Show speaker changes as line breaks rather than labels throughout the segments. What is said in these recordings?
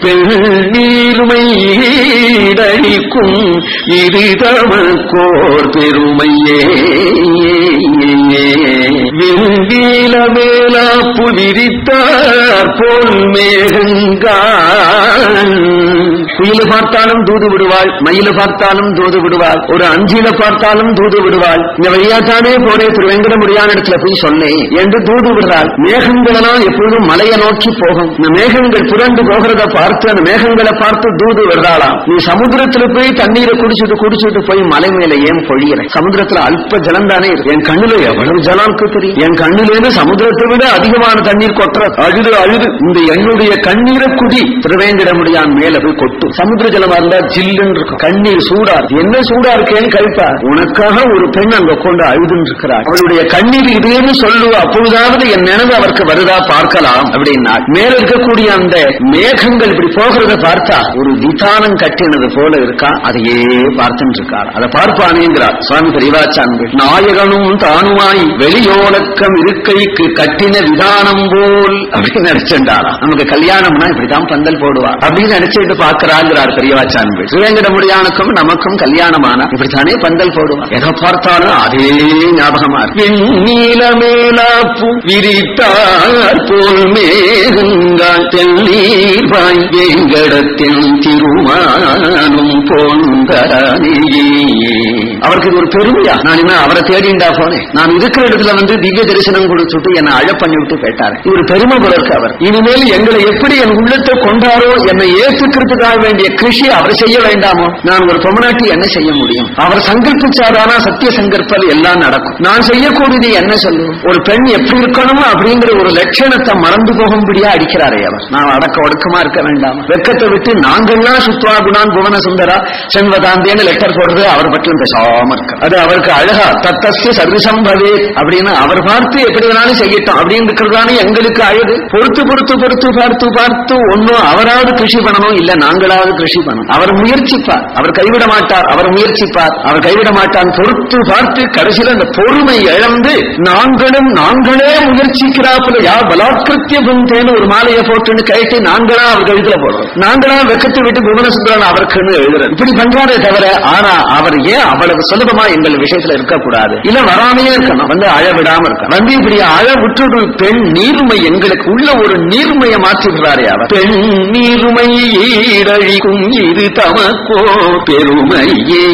பெண்ணீர்மை ஈடழிக்கும் இது தமக்கோர் பெருமையே. விண்வீல மேலா புதிரித்தார் போல் மேகங்கான். குயில பார்த்தாலும் தூது விடுவாள் மயில பார்த்தாலும் தூது விடுவாள் ஒரு அஞ்சில பார்த்தாலும் தூது விடுவாள் இந்த வழியாத்தானே போனே திரு வெங்கடமுடியான இடத்துல போய் சொன்னேன் என்று தூது விடுறாள் மேகங்களெல்லாம் எப்பொழுதும் மலையை நோக்கி போகும் இந்த மேகங்கள் புரண்டு போகிறத பார்த்து அந்த மேகங்களை பார்த்து தூது விடுறாளாம் நீ சமுத்திரத்துல போய் தண்ணீரை குடிச்சிட்டு குடிச்சிட்டு போய் மலை மேல ஏன் பொழியிற சமுத்திரத்துல அல்ப ஜலம் தானே இருக்கு என் கண்ணுல எவ்வளவு ஜலாம்க்கு தெரியும் என் கண்ணுலேருந்து சமுத்திரத்தை விட அதிகமான தண்ணீர் கொட்டுற அழுது அழுது இந்த என்னுடைய கண்ணீரை குடி திருவேங்கிடமுடியான் மேல போய் இருக்கும் சமுத்திர ஜலமா இருந்தா ஜில்லுன்னு இருக்கும். கண்ணீர் சூடா இருக்கு. என்ன சூடா இருக்கேன்னு கழிப்பா உனக்காக ஒரு பெண் அங்க கொண்டு அழுதுன்னு இருக்கிறார் அவளுடைய கண்ணீர் இதுன்னு சொல்லுவா. அப்பொழுதாவது என் நினைவு அவருக்கு வருதா பார்க்கலாம் அப்படின்னா மேல இருக்கக்கூடிய அந்த மேகங்கள் இப்படி போகிறத பார்த்தா ஒரு விதானம் கட்டினது போல இருக்கா? அதையே பார்த்துட்டு இருக்கார் அதை பார்ப்பானேங்கிறார் சுவாமி பெரியவாச்சான் நாயகனும் தானுமாய் வெளியோலக்கம் இருக்கைக்கு கட்டின விதானம் போல் அப்படின்னு நினைச்சிருந்தாரா நமக்கு கல்யாணம்னா இப்படிதான் பந்தல் போடுவா. அப்படின்னு நினைச்சிட்டு ஆகிறார் பெரியவாச்சான் சிவங்கடமுடியானுக்கும் நமக்கும் கல்யாணமான இப்படித்தானே பந்தல் போடுவா எதை பார்த்தாலும் அதே ஞாபகமா இருக்கு நீல மேலாப்பு விரித்தார் போல் மேகங்கள் தென்னீர் வாய் வேங்கடத்தின் திருமானும் போன்றானே அவருக்கு இது ஒரு பெருமையா? நான் என்ன அவரை தேடிண்டா போனேன் நான் இருக்கிற இடத்துல வந்து திவ்ய தரிசனம் கொடுத்துட்டு என்னை அழ பண்ணி விட்டு கேட்டாரு இது ஒரு பெருமை போல இருக்கு அவர். இனிமேல் எங்களை எப்படி என் உள்ளத்தை கொண்டாரோ என்னை ஏற்றுக்கிறதுக்காக வேண்டிய கிருஷி அவர் செய்ய வேண்டாமோ? நான் ஒரு பொம்மநாட்டி என்ன செய்ய முடியும்? அவர் சங்கல்பிச்சாதானா? சத்திய சங்கற்பல் எல்லாம் நடக்கும். நான் செய்யக்கூடியது என்ன சொல்லுவோம் ஒரு பெண் எப்படி இருக்கணுமோ அப்படிங்கிற ஒரு லட்சணத்தை மறந்து போகும்படியா அடிக்கிறாரே அவர். நான் அடக்க ஒடுக்கமா இருக்க வேண்டாம். வெக்கத்தை விட்டு நாங்கள்லாம் சுத்வா குணான் புவன சுந்தரா செண்வதாந்தேன்னு லெட்டர் போடுறது அவர் பற்றியும் பேசாம இருக்க. அது அவருக்கு அழகா தத்தஸ்ய சர்வசம்பவே அப்படின்னு அவர் பார்த்து எப்படி வேணாலும் செய்யட்டும் அப்படின்னு இருக்கிறதானே எங்களுக்கு அழகு. பொறுத்து பொறுத்து பொறுத்து பார்த்து பார்த்து ஒன்னும் அவராவது கிருஷி பண்ணணும் இல்ல நாங்களா நாங்களாவது கிருஷி பண்ணும் அவர் முயற்சிப்பார். அவர் கைவிட மாட்டார். அவர் முயற்சிப்பார். அவர் கைவிட மாட்டார் பொறுத்து பார்த்து கடைசியில் அந்த பொறுமை இழந்து நாங்களும் நாங்களே முயற்சிக்கிறாப்புல யார் பலாத்கிருத்திய புந்தேன்னு ஒரு மாலையை போட்டுன்னு கேட்டு நாங்களா அவர் கழுத்துல போடுறோம். நாங்களா வெக்கத்தை விட்டு புவனசுந்தரன் அவருக்குன்னு எழுதுறோம். இப்படி பண்றாரே தவிர ஆனா அவர் ஏன் அவ்வளவு சுலபமா எங்கள் விஷயத்துல இருக்கக்கூடாது? இல்ல வராமையே இருக்கணும். வந்து அழ விடாம இருக்கணும். வந்து இப்படி அழ விட்டுடு. பெண் நீர்மை எங்களுக்கு உள்ள ஒரு நீர்மையை மாற்றி அவர். பெண் நீர்மை ஈரழிக்கும் இது தமக்கோ பெருமையே.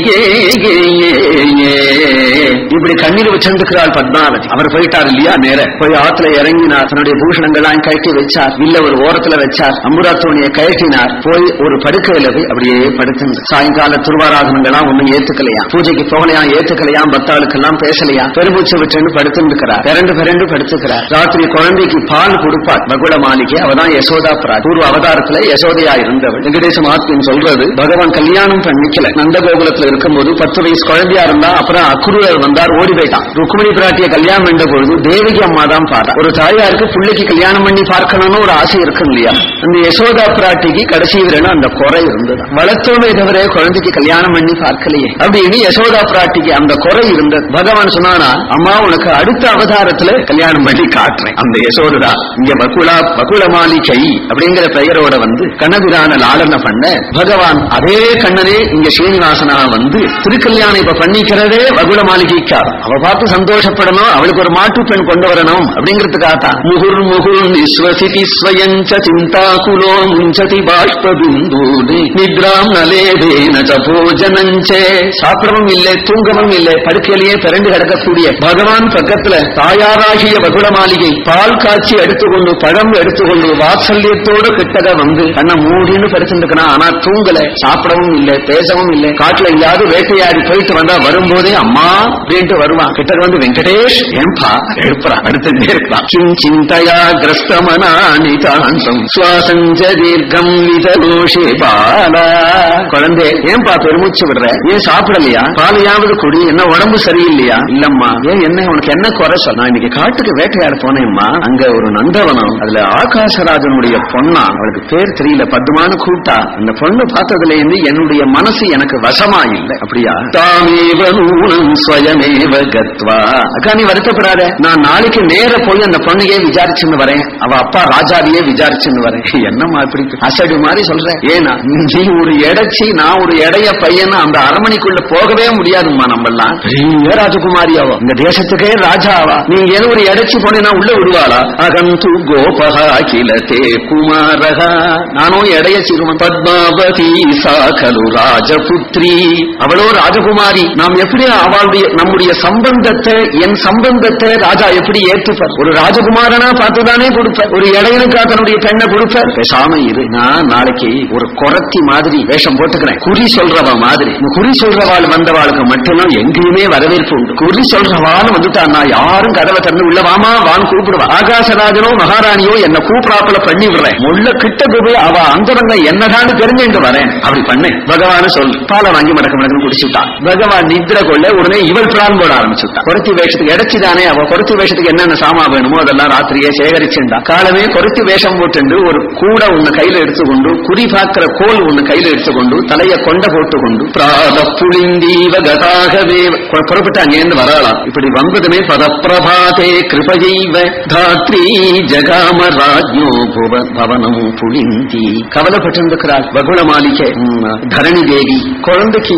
தன்னுடைய கண்ணீர் வச்சிருக்கிறாள் பத்மாவதி. அவர் போயிட்டார் இல்லையா நேர. போய் ஆத்துல இறங்கினார். தன்னுடைய பூஷணங்கள்லாம் கழட்டி வச்சார். இல்ல ஒரு ஓரத்துல வச்சார். அம்புராத்தோணியை கழட்டினார் போய் ஒரு படுக்கையில போய் அப்படியே படுத்து சாயங்கால திருவாராதனங்கள்லாம் ஒண்ணும் ஏத்துக்கலையா பூஜைக்கு போகலையா ஏத்துக்கலையா பக்தாளுக்கெல்லாம் பேசலையா பெருமூச்சு விட்டுன்னு படுத்துருக்கிறார் பிறண்டு பிறண்டு படுத்துக்கிறார். ராத்திரி குழந்தைக்கு பால் கொடுப்பார். பகுல மாளிகை அவதான் யசோதா பிரா பூர்வ அவதாரத்துல யசோதையா இருந்தவள். வெங்கடேச மகாத்மியம் சொல்றது பகவான் கல்யாணம் பண்ணிக்கல. நந்தகோகுலத்துல இருக்கும்போது பத்து வயசு குழந்தையா இருந்தா அப்புறம் அக்குருவர் வந்தார் ஓடி போயிட்டான். ருக்மணி பிராட்டிய கல்யாணம் பண்ண பொழுது தேவகி அம்மா தான் பார்த்தா ஒரு தாயாருக்கு பிள்ளைக்கு கல்யாணம் பண்ணி பார்க்கணும்னு ஒரு ஆசை இருக்கு இல்லையா? அந்த யசோதா பிராட்டிக்கு கடைசி வரணும் அந்த குறை இருந்தது. வளர்த்தோமே தவிர குழந்தைக்கு கல்யாணம் பண்ணி பார்க்கலையே அப்படின்னு யசோதா பிராட்டிக்கு அந்த குறை இருந்தது. பகவான் சொன்னானா அம்மா உனக்கு அடுத்த அவதாரத்துல கல்யாணம் பண்ணி காட்டுறேன். அந்த யசோதா இங்க பகுலா பகுல மாளிகை அப்படிங்கிற பெயரோட வந்து கண்ணபிரான லாலன பண்ண பகவான் அதே கண்ணனே இங்க ஸ்ரீனிவாசனா வந்து திருக்கல்யாணம் இப்ப பண்ணிக்கிறதே வகுல மாளிகைக்காக அவ பார்த்து சந்தோஷப்படணும் அவளுக்கு ஒரு மாட்டு பெண் கொண்டு வரணும் அப்படிங்கிறதுக்காகத்தான். முகுர் முகுர் நிஸ்வசிதி ஸ்வயஞ்ச சிந்தாகுலோ முஞ்சதி பாஷ்ப பிந்தூனி நித்ராம் நலேதேன போஜனஞ்சே சாப்பிடவும் இல்லை தூங்கவும் இல்லை படுக்கையிலேயே பிறண்டு கிடக்கக்கூடிய பகவான் பக்கத்துல தாயாராகிய வகுல மாளிகை பால் காய்ச்சி எடுத்துக்கொண்டு பழம் எடுத்துக்கொண்டு வாத்சல்யத்தோடு கிட்டக வந்து கண்ண மூடின்னு படுத்துருக்கணும் ஆனா தூங்கல சாப்பிடவும் இல்லை பேசவும் இல்லை காட்டுல எங்கேயாவது வேட்டையாடி போயிட்டு வந்தா வரும்போதே அம்மா அப்படின்ட்டு வருவான் கிட்ட வந்து வெங்கடேஷ் ஏன்பா எழுப்புறா அடுத்துட்டே இருக்கலாம் கிம் சிந்தையா கிரஸ்தமனா நிதாந்தம் சுவாசஞ்ச தீர்க்கம் விதலோஷே பாலா. குழந்தை ஏன்பா பெருமூச்சு விடுற? ஏன் சாப்பிடலையா? பாலையாவது குடி என்ன உடம்பு சரியில்லையா? இல்லம்மா. ஏன் என்ன உனக்கு என்ன குறை சொல் நான் இன்னைக்கு காட்டுக்கு வேட்டையாட போனேம்மா. அங்க ஒரு நந்தவனம் அதுல ஆகாசராஜனுடைய பொண்ணா அவளுக்கு பேர் தெரியல பத்துமான கூட்டா அந்த பொண்ணு பார்த்ததுல இருந்து என்னுடைய மனசு எனக்கு வசமா இல்லை அப்படியா? தாமேவ நூனம் ஸ்வயமேவ கத்வா அக்கா நீ வருத்தப்படாத. நான் நாளைக்கு நேர போய் அந்த பொண்ணையே விசாரிச்சுன்னு வரேன். அவ அப்பா ராஜாவையே விசாரிச்சுன்னு வரேன். என்னமா இப்படி அசடு மாதிரி சொல்றேன் ஏன்னா நீ ஒரு எடைச்சி நான் ஒரு எடைய பையன் அந்த அரமணிக்குள்ள போகவே முடியாதும்மா நம்மெல்லாம். பெரிய ராஜகுமாரியாவோ இந்த தேசத்துக்கே ராஜாவா நீ ஏதோ ஒரு எடைச்சி போனேன்னா உள்ள விடுவாளா? அகந்து கோபகா கிலதே குமாரகா நானும் எடைய சிறுவன். பத்மாவதி சாகலு ராஜபுத்ரி. அவளோ ராஜகுமாரி. நாம் எப்படி அவளுடைய நம்முடைய சம்பந்தத்தை என் சம்பந்தத்தை ராஜா எப்படி ஏற்றுப்பார்? ஒரு ராஜகுமாரனா பார்த்துதானே கொடுப்பார். ஒரு இடையனுக்கா தன்னுடைய பெண்ணை கொடுப்பார்? பேசாம இரு. நான் நாளைக்கு ஒரு குரத்தி மாதிரி வேஷம் போட்டுக்கிறேன். குறி சொல்றவ மாதிரி. குறி சொல்றவாள் வந்தவாளுக்கு மட்டும்தான் எங்கேயுமே வரவேற்பு உண்டு. குறி சொல்றவாள் வந்துட்டான் நான் யாரும் கதவை திறந்து உள்ள வாமா வான் கூப்பிடுவா. ஆகாசராஜனோ மகாராணியோ என்ன கூப்பிடாப்புல பண்ணி விடுறேன். முள்ள கிட்ட போய் அவ அந்தரங்க என்னடான்னு தெரிஞ்சுட்டு வரேன். அப்படி பண்ணு. பகவான் சொல். பாலை வாங்கி மடக்க மடக்கம் குடிச்சுட்டான் பகவான் நித்திர கொள்ள உடனே இவள் பிரான் போட ஆரம்பிச்சுட்டான் குறைச்சி வேஷத்துக்கு இடைச்சிதானே அவ குறைச்சி வேஷத்துக்கு என்னென்ன சாமா வேணுமோ அதெல்லாம் ராத்திரியே சேகரிச்சுண்டா காலமே குறைச்சி வேஷம் போட்டு ஒரு கூட ஒண்ணு கையில எடுத்துக்கொண்டு குறி பார்க்கிற கோல் ஒண்ணு கையில எடுத்துக்கொண்டு தலைய கொண்ட போட்டுக்கொண்டு பிராத புளிந்தீவ கதாகவே புறப்பட்டு அங்கேருந்து வரலாம் இப்படி வந்ததுமே பதப்பிரபாதே கிருபையைவ தாத்ரி ஜகாம ராஜ்யோ பவனம் புளிந்தி. கவலைப்பட்டிருக்கிறாள் வகுல மாளிகை தரணி தேவி. குழந்தைக்கு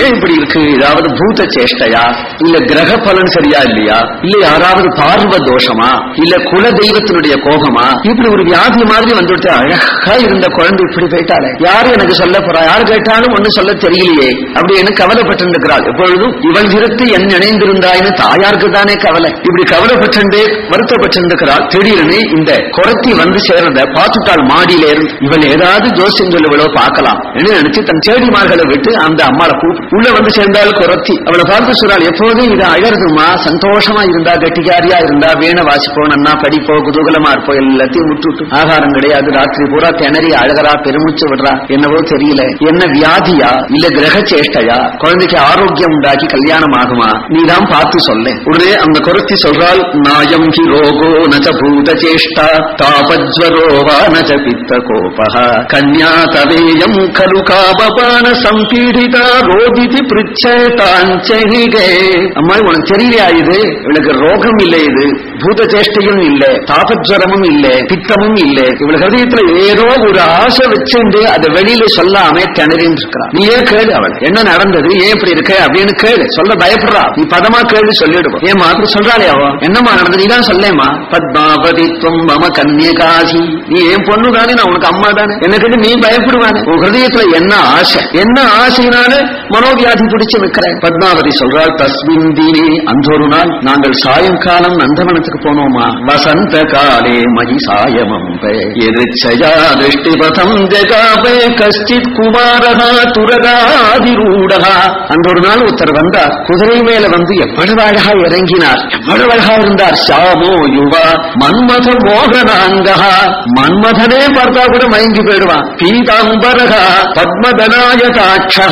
ஏன் இப்படி இருக்கு? ஏதாவது பூத சேஷ்டையா? இல்ல கிரக பலன் சரியா இல்லையா? இல்ல யாராவது பார்வ தோஷமா? இல்ல குல தெய்வத்தினுடைய கோபமா? இப்படி ஒரு வியாதி மாதிரி வந்துட்டு அழகா இருந்த குழந்தை இப்படி போயிட்டாலே யாரு எனக்கு சொல்ல போறா? யார் கேட்டாலும் ஒண்ணு சொல்ல தெரியலையே. அப்படின்னு கவலைப்பட்டிருக்கிறாள். எப்பொழுதும் இவள் விருத்து என் நினைந்திருந்தாயின்னு தாயாருக்கு தானே கவலை. இப்படி கவலைப்பட்டு வருத்தப்பட்டிருக்கிறாள் திடீர்னு இந்த குரத்தி வந்து சேர்ந்த பார்த்துட்டாள் மாடியில இருந்து. இவள் ஏதாவது ஜோசியம் சொல்லுவளோ பார்க்கலாம். என்று நினைச்சு தன் சேடிமார்களை விட்டு அந்த அம்மாவை கூப்பிட்டு உள்ள வந்து சேர்ந்தாள் குரத்தி. அவளை பார்த்து சொல்றாள் எப்போதும் இது அழறதுமா சந்தோஷமா இருந்தா கட்டிக்காரியா இருந்தா வீணை வாசிப்போ நன்னா படிப்போ குதூகலமா இருப்போ எல்லாத்தையும் விட்டுட்டு ஆகாரம் கிடையாது ராத்திரி பூரா திணறி அழகரா பெருமூச்சு விடுறா. என்னவோ தெரியல. என்ன வியாதியா? இல்ல கிரக சேஷ்டையா குழந்தைக்கு ஆரோக்கியம் உண்டாக்கி கல்யாணம் ஆகுமா? நீதான் பார்த்து சொல்ல. உடனே அந்த குரத்தி சொல்றால் நாயம் ஹி ரோகோ நச்ச பூத சேஷ்டா தாபஜ்வரோவா நச்ச பித்த கோபா கன்யா தவேயம் கலு காபபான சம்பீடிதா ரோதிதி பிரிச்சேதாஞ்சனிகே அம்மா உனக்கு தெரியலையா இது? இவளுக்கு ரோகம் இல்லை இது. பூத சேஷ்டையும் இல்ல. தாபஜரமும் இல்ல. பித்தமும் இல்ல. இவள் ஹதயத்துல ஏதோ ஒரு ஆசை வச்சுண்டு அதை வெளியில சொல்லாம திணறின்னு இருக்கிறா ஏன் கேளு அவள்? என்ன நடந்தது? ஏன் இப்படி இருக்க? அப்படின்னு கேளு. சொல்ல பயப்படுறா. நீ பதமா கேள்வி சொல்லிடுவோம் ஏன் அப்படி சொல்றாளே அவ? என்னம்மா நடந்தது? நீதான் சொல்லேம்மா. பத்மாவதித்வம் மம கன்னியகாசி. நீ ஏன் பொண்ணு தானே நான் உனக்கு அம்மா தானே. எனக்கு நீ பயப்படுவானே. உன் ஹிருதயத்துல என்ன ஆசை? என்ன ஆசையினால மனோவியாதி பிடிச்சு நிற்கிறேன்? பத்மாவதி சொல்றாள் தஸ்மி தீனே அந்த ஒரு நாள் நாங்கள் சாயங்காலம் நந்தவனத்துக்கு போனோமா? வசந்த காலே மகி சாயமம்பே எதிர்ச்சயா திருஷ்டிபதம் ஜகாபே கஷ்டித் குமாரகா துரகாதிரூடகா அந்த ஒரு நாள் ஒருத்தர் வந்தார். குதிரை மேல வந்து எவ்வளவு அழகா இறங்கினார். எவ்வளவு அழகா இருந்தார். ஷாமோ யுவா மன்மத மோகனாங்கா மன்மதனே பார்த்தா கூட மயங்கி போயிடுவான். பீதாம்பரகா பத்மதனாயதாட்சா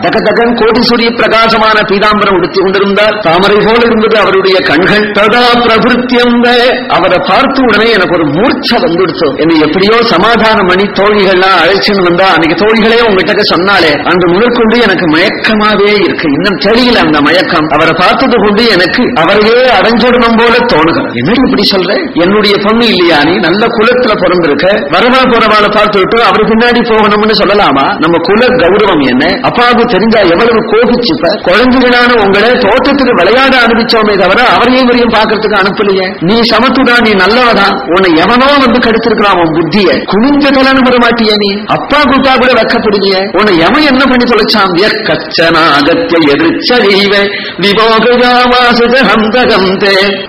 தக தகன் கோடி சூரிய பிரகாசமான பீதாம்பரம் உடுத்தி இருந்தார் தாமரை போல இருந்தது அவருடைய கண்கள். ததா பிரபுத்தியம் அவரை பார்த்த உடனே எனக்கு ஒரு மூர்ச்சை வந்துடுச்சு. என்னை எப்படியோ சமாதானம் பண்ணி தோழிகள்லாம் அழைச்சுன்னு வந்தா அன்னைக்கு தோழிகளே உங்ககிட்ட சொன்னாலே அந்த முதற்கொண்டு எனக்கு மயக்கமாவே இருக்கு. இன்னும் தெரியல அந்த மயக்கம். அவரை பார்த்தது கொண்டு எனக்கு அவரையே அடைஞ்சிடணும் போல தோணுது. என்ன இப்படி சொல்ற? என்னுடைய பொண்ணு இல்லையா நீ? நல்ல குலத்துல பிறந்திருக்க. வரவா போறவாளை பார்த்து விட்டு அவரு பின்னாடி போகணும்னு சொல்லலாமா? நம்ம குல கௌரவம் என்ன? அப்பாவுக்கு தெரிஞ்சா எவ்வளவு கோபிச்சுப்ப? குழந்தைகளான உங்களை தோட்டத்துக்கு விளையாட அனுப்பிச்சோமே தவிர அவரையும் இவரையும் பாக்குறதுக்கு அனுப்பலையே. நீ சமத்துடா நீ நல்லவதான் உன்னை எவனோ வந்து கெடுத்திருக்கிறான் உன் புத்திய. குனிஞ்ச தலைன்னு வர மாட்டிய நீ. அப்பா கூட்டா கூட வெக்கப்படுவிய உன்னை எவன் என்ன பண்ணி தொலைச்சான்? கச்சனாகத்திய எதிர்ச்சரீவ விபோகயாவாச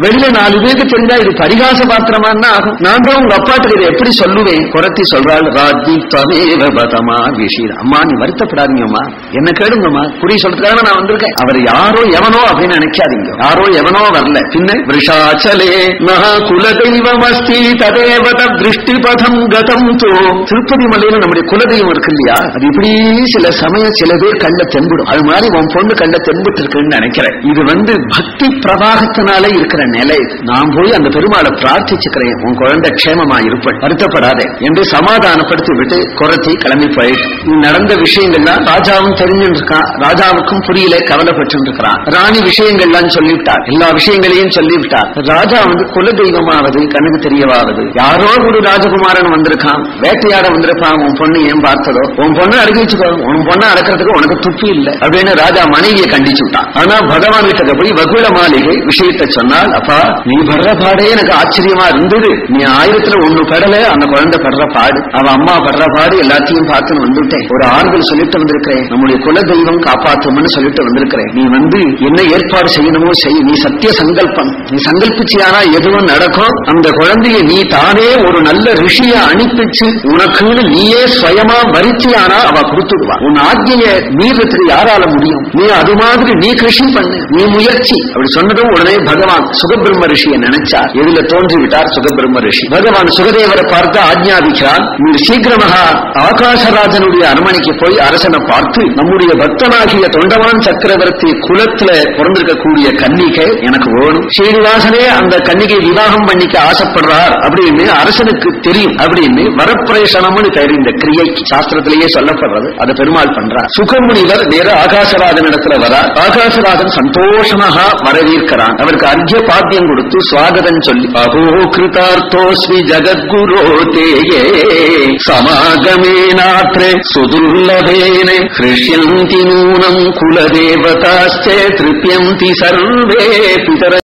வெளியில நாலு பேருக்கு தெரிஞ்சா இது பரிகாச பாத்திரமான்னா ஆகும். நான் தான் உங்க அப்பாட்டுக்கு இதை எப்படி சொல்லுவேன்? குரத்தி சொல்றாள் ராஜி தமேவ பதமா விஷீர். அம்மா நீ வருத்தப்படாதீங்கம்மா. என்ன கேளுங்கம்மா. குறி சொல்றதுக்காக நான் வந்திருக்கேன். அவர் யாரோ எவனோ அப்படின்னு நினைக்காதீங்க. யாரோ எவனோ வரல. பின்ன விஷாச்சலே மகா குல தெய்வம் அஸ்தி ததேவத திருஷ்டி பதம் கதம் தோ திருப்பதி மலையில நம்முடைய குலதெய்வம் இருக்கு இல்லையா? அது இப்படி சில சமயம் சில பேர் கண்ட தென்படும். அது மாதிரி உன் பொண்ணு கண்ட தென்பட்டு இருக்குன்னு நினைக்கிறேன். இது வந்து பக்தி பிரவாகத்தினால இருக்கிற நிலை நான் போய் அந்த பெருமாளை பிரார்த்திச்சுக்கிறேன். உன் குழந்தை க்ஷேமமா இருப்பேன் வருத்தப்படாதே என்று சமாதானப்படுத்தி விட்டு குரத்தி கிளம்பி போயிட்டு. நடந்த விஷயங்கள்லாம் ராஜாவும் தெரிஞ்சுட்டு இருக்கான் ராஜாவுக்கும் புரியல கவலைப்பட்டு இருக்கிறான் ராணி விஷயங்கள்லாம் சொல்லிவிட்டார். எல்லா விஷயங்களையும் சொல்லிவிட்டார். ராஜா வந்து குல தெய்வமாவது கண்ணுக்கு தெரியவாவது யாரோ ஒரு ராஜகுமாரன் வந்திருக்கான் வேட்டையாட வந்திருப்பான் உன் பொண்ணு ஏன் பார்த்ததோ? உன் பொண்ணு அடக்கி வச்சுக்கோ. உன் பொண்ணு அடக்கிறதுக்கு உனக்கு துப்பி இல்லை. அப்படின்னு ராஜா மனைவியை கண்டிச்சு விட்டான். ஆனா பகவான் கிட்ட போய் வகுல மாளிகை விஷயத்தை சொன்னால் அப்பா நீ படுற பாடே எனக்கு ஆச்சரியமா இருந்தது. நீ ஆயிரத்துல ஒண்ணு படல அந்த குழந்தை படுற பாடு. அவ அம்மா படுற பாடு எல்லாத்தையும் பார்த்துன்னு வந்துட்டேன். ஒரு ஆறுதல் சொல்லிட்டு வந்திருக்கிறேன். நம்முடைய குல தெய்வம் காப்பாற்றும்னு சொல்லிட்டு வந்திருக்கிறேன். நீ வந்து என்ன ஏற்பாடு செய்யணுமோ செய். நீ சத்திய சங்கல்பம். நீ சங்கல்பிச்சியானா எதுவும் நடக்கும்? அந்த குழந்தையை நீ தானே ஒரு நல்ல ரிஷிய அனுப்பிச்சு உனக்குன்னு நீயே சுயமா வரிச்சியானா அவ கொடுத்துடுவா. உன் ஆజ్ఞைய மீறத்துக்கு யாரால முடியும்? நீ அது மாதிரி நீ கிருஷி பண்ணு. நீ முயற்சி. அப்படி சொன்னதும் உடனே பகவான் சுகபிரம்ம ரிஷியை நினைச்சா எதுல தோன்றி விட்டார் சுகபிரம்ம ரிஷி. பகவான் சுகதேவரை பார்த்து ஆஜ்ஞாபிக்கிறான் நீ சீக்கிரமாக ஆகாசராஜனுடைய அரண்மனைக்கு போய் அரசனை பார்த்து நம்முடைய பக்தனாகிய தொண்டவான் சக்கரவர்த்தி குலத்துல பிறந்திருக்கக்கூடிய கன்னிகை எனக்கு வேணும். ஸ்ரீனிவாசனே அந்த கன்னிகை விவாகம் பண்ணிக்க ஆசைப்படுறார் அப்படின்னு அரசனுக்கு தெரியும். அப்படின்னு வரப்பிரேசனம்னு பேர் இந்த கிரியை சாஸ்திரத்திலேயே சொல்லப்படுறது. அதை பெருமாள் பண்றார். சுகமுனிவர் நேர ஆகாசராஜன் இடத்துல வரார். ஆகாசராஜன் சந்தோஷமாக வரவேற்கிறான். அவருக்கு அர்ஜ பாத்தியம் கொடுத்து சுவாகதம் சொல்லி அகோ கிருதார்த்தோஸ்மி ஜகத்குரோ தேயே சமாகமேனாத்ரே சுதுர்லபேன கிருஷ்யந்தி நூனம் குலதேவதாஸ்தே the piante is a little